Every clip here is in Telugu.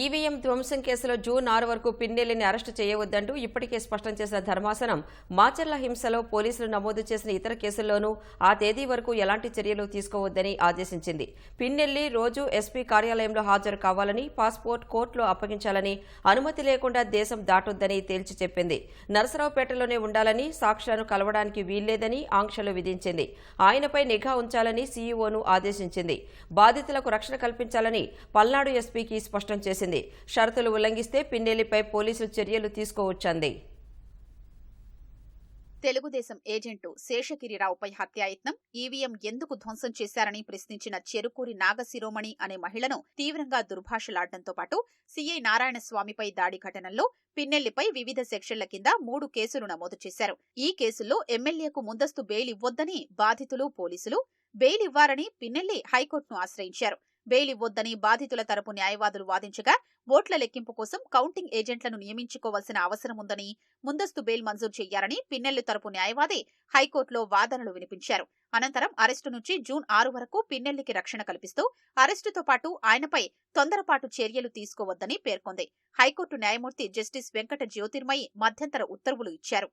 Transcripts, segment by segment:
ఈవీఎం ధ్వంసం కేసులో జూన్ ఆరు వరకు పిన్నెల్లిని అరెస్టు చేయవద్దంటూ ఇప్పటికే స్పష్టం చేసిన ధర్మాసనం మాచర్ల హింసలో పోలీసులు నమోదు చేసిన ఇతర కేసుల్లోనూ ఆ తేదీ వరకు ఎలాంటి చర్యలు తీసుకోవద్దని ఆదేశించింది. పిన్నెల్లి రోజు ఎస్పీ కార్యాలయంలో హాజరు కావాలని పాస్పోర్ట్ కోర్టులో అప్పగించాలని అనుమతి లేకుండా దేశం దాటొద్దని తేల్చి చెప్పింది. నరసరావుపేటలోనే ఉండాలని సాక్ష్యాలను కలవడానికి వీల్లేదని ఆంక్షలు విధించింది. ఆయనపై నిఘా ఉంచాలని సీఈఓను ఆదేశించింది. బాధితులకు రక్షణ కల్పించాలని పల్నాడు ఎస్పీకి స్పష్టం చేసింది. షరతులు ఉల్లంఘిస్తే పిన్నెల్లిపై పోలీసులు చర్యలు తీసుకోవచ్చంది. తెలుగుదేశం ఏజెంటు శేషగిరిరావుపై హత్యాయత్నం ఈవీఎం ఎందుకు ధ్వంసం చేశారని ప్రశ్నించిన చెరుకూరి నాగశిరోమణి అనే మహిళను తీవ్రంగా దుర్భాషలాడడంతో పాటు సీఐ నారాయణస్వామిపై దాడి ఘటనల్లో పిన్నెల్లిపై వివిధ సెక్షన్ల కింద మూడు కేసులు నమోదు చేశారు. ఈ కేసుల్లో ఎమ్మెల్యేకు ముందస్తు బెయిల్ ఇవ్వొద్దని బాధితులు పోలీసులు బెయిల్ ఇవ్వాలని పిన్నెల్లి హైకోర్టును ఆశ్రయించారు. బెయిల్ ఇవ్వొద్దని బాధితుల తరపు న్యాయవాదులు వాదించగా ఓట్ల లెక్కింపు కోసం కౌంటింగ్ ఏజెంట్లను నియమించుకోవాల్సిన అవసరం ఉందని ముందస్తు బెయిల్ మంజూరు చేయాలని పిన్నెల్లి తరపు న్యాయవాది హైకోర్టులో వాదనలు వినిపించారు. అనంతరం అరెస్టు నుంచి జూన్ ఆరు వరకు పిన్నెల్లికి రక్షణ కల్పిస్తూ అరెస్టుతో పాటు ఆయనపై తొందరపాటు చర్యలు తీసుకోవద్దని పేర్కొంది. హైకోర్టు న్యాయమూర్తి జస్టిస్ వెంకట జ్యోతిర్మయి మధ్యంతర ఉత్తర్వులు ఇచ్చారు.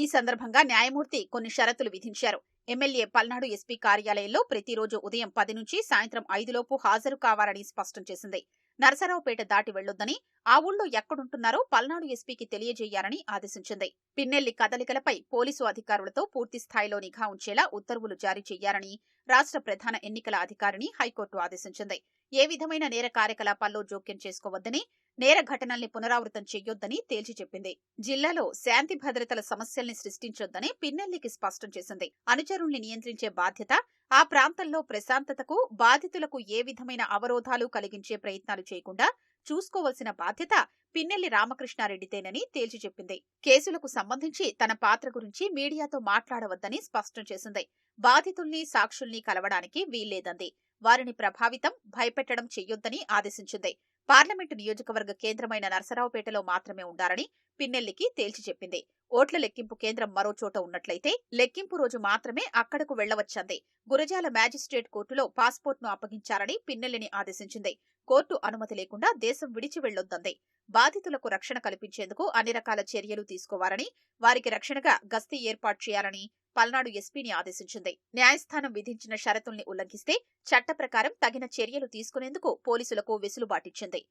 ఈ సందర్భంగా న్యాయమూర్తి కొన్ని షరతులు విధించారు. ఎమ్మెల్యే పల్నాడు ఎస్పీ కార్యాలయంలో ప్రతిరోజు ఉదయం పది నుంచి సాయంత్రం ఐదులోపు హాజరు కావాలని స్పష్టం చేసింది. నరసరావుపేట దాటి వెళ్ళొద్దని ఆ ఊళ్ళో ఎక్కడుంటున్నారో పల్నాడు ఎస్పీకి తెలియజేయాలని ఆదేశించింది. పిన్నెల్లి కదలికలపై పోలీసు అధికారులతో పూర్తి స్థాయిలో నిఘా ఉంచేలా ఉత్తర్వులు జారీ చేయాలని రాష్ట్ర ప్రధాన ఎన్నికల అధికారిని హైకోర్టు ఆదేశించింది. ఏ విధమైన నేర కార్యకలాపాల్లో జోక్యం చేసుకోవద్దని నేర ఘటనల్ని పునరావృతం చేయొద్దని తేల్చి చెప్పింది. జిల్లాలో శాంతి భద్రతల సమస్యల్ని సృష్టించొద్దని పిన్నెల్లికి స్పష్టం చేసింది. అనుచరుల్ని నియంత్రించే బాధ్యత ఆ ప్రాంతంలో ప్రశాంతతకు బాధితులకు ఏ విధమైన అవరోధాలు కలిగించే ప్రయత్నాలు చేయకుండా చూసుకోవలసిన బాధ్యత పిన్నెల్లి రామకృష్ణారెడ్డితేనని తేల్చి చెప్పింది. కేసులకు సంబంధించి తన పాత్ర గురించి మీడియాతో మాట్లాడవద్దని స్పష్టం చేసింది. బాధితుల్ని సాక్షుల్ని కలవడానికి వీల్లేదంది. వారిని ప్రభావితం భయపెట్టడం చెయ్యొద్దని ఆదేశించింది. పార్లమెంటు నియోజకవర్గ కేంద్రమైన నరసరావుపేటలో మాత్రమే ఉండాలని పిన్నెల్లికి తేల్చి చెప్పింది. ఓట్ల లెక్కింపు కేంద్రం మరో చోట ఉన్నట్లయితే లెక్కింపు రోజు మాత్రమే అక్కడకు వెళ్ళవచ్చంది గురజాల మ్యాజిస్ట్రేట్ కోర్టులో పాస్పోర్ట్ను అప్పగించాలని పిన్నెల్లిని ఆదేశించింది. కోర్టు అనుమతి లేకుండా దేశం విడిచి వెళ్ళొద్దంది బాధితులకు రక్షణ కల్పించేందుకు అన్ని రకాల చర్యలు తీసుకోవాలని వారికి రక్షణగా గస్తీ ఏర్పాటు చేయాలని పల్నాడు ఎస్పీని ఆదేశించింది. న్యాయస్థానం విధించిన షరతుల్ని ఉల్లంఘిస్తే చట్ట ప్రకారం తగిన చర్యలు తీసుకునేందుకు పోలీసులకు వెసులుబాటిచ్చింది.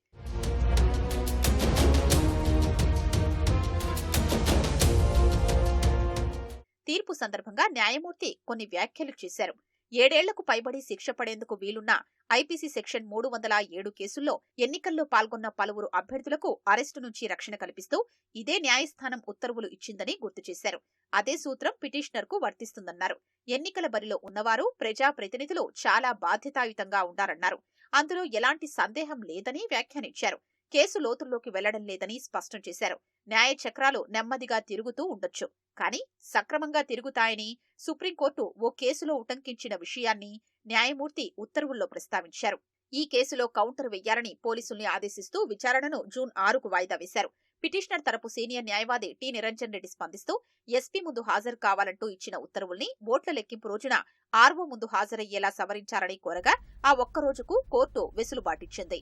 తీర్పు సందర్భంగా న్యాయమూర్తి కొన్ని వ్యాఖ్యలు చేశారు. ఏడేళ్ళకు పైబడి శిక్ష పడేందుకు వీలున్న ఐపీసీ సెక్షన్ మూడు వందల ఏడు కేసుల్లో ఎన్నికల్లో పాల్గొన్న పలువురు అభ్యర్థులకు అరెస్టు నుంచి రక్షణ కల్పిస్తూ ఇదే న్యాయస్థానం ఉత్తర్వులు ఇచ్చిందని గుర్తు చేశారు. అదే సూత్రం పిటిషనర్కు వర్తిస్తుందన్నారు. ఎన్నికల బరిలో ఉన్నవారు ప్రజా ప్రతినిధులు చాలా బాధ్యతాయుతంగా ఉండాలన్నారు. అందులో ఎలాంటి సందేహం లేదని వ్యాఖ్యానించారు. కేసు లోతుల్లోకి వెళ్ళడం లేదని స్పష్టం చేశారు. న్యాయ చక్రాలు నెమ్మదిగా తిరుగుతూ ఉండొచ్చు. కానీ సక్రమంగా తిరుగుతాయని సుప్రీంకోర్టు ఓ కేసులో ఉటంకించిన విషయాన్ని న్యాయమూర్తి ఉత్తర్వుల్లో ప్రస్తావించారు. ఈ కేసులో కౌంటర్ వెయ్యాలని పోలీసుల్ని ఆదేశిస్తూ విచారణను జూన్ ఆరుకు వాయిదా వేశారు. పిటిషనర్ తరపు సీనియర్ న్యాయవాది టి నిరంజన్ రెడ్డి స్పందిస్తూ ఎస్పీ ముందు హాజరు కావాలంటూ ఇచ్చిన ఉత్తర్వుల్ని ఓట్ల లెక్కింపు రోజున ఆర్వో ముందు హాజరయ్యేలా సవరించారని కోరగా ఆ ఒక్క రోజుకు కోర్టు వెసులుబాటిచ్చింది.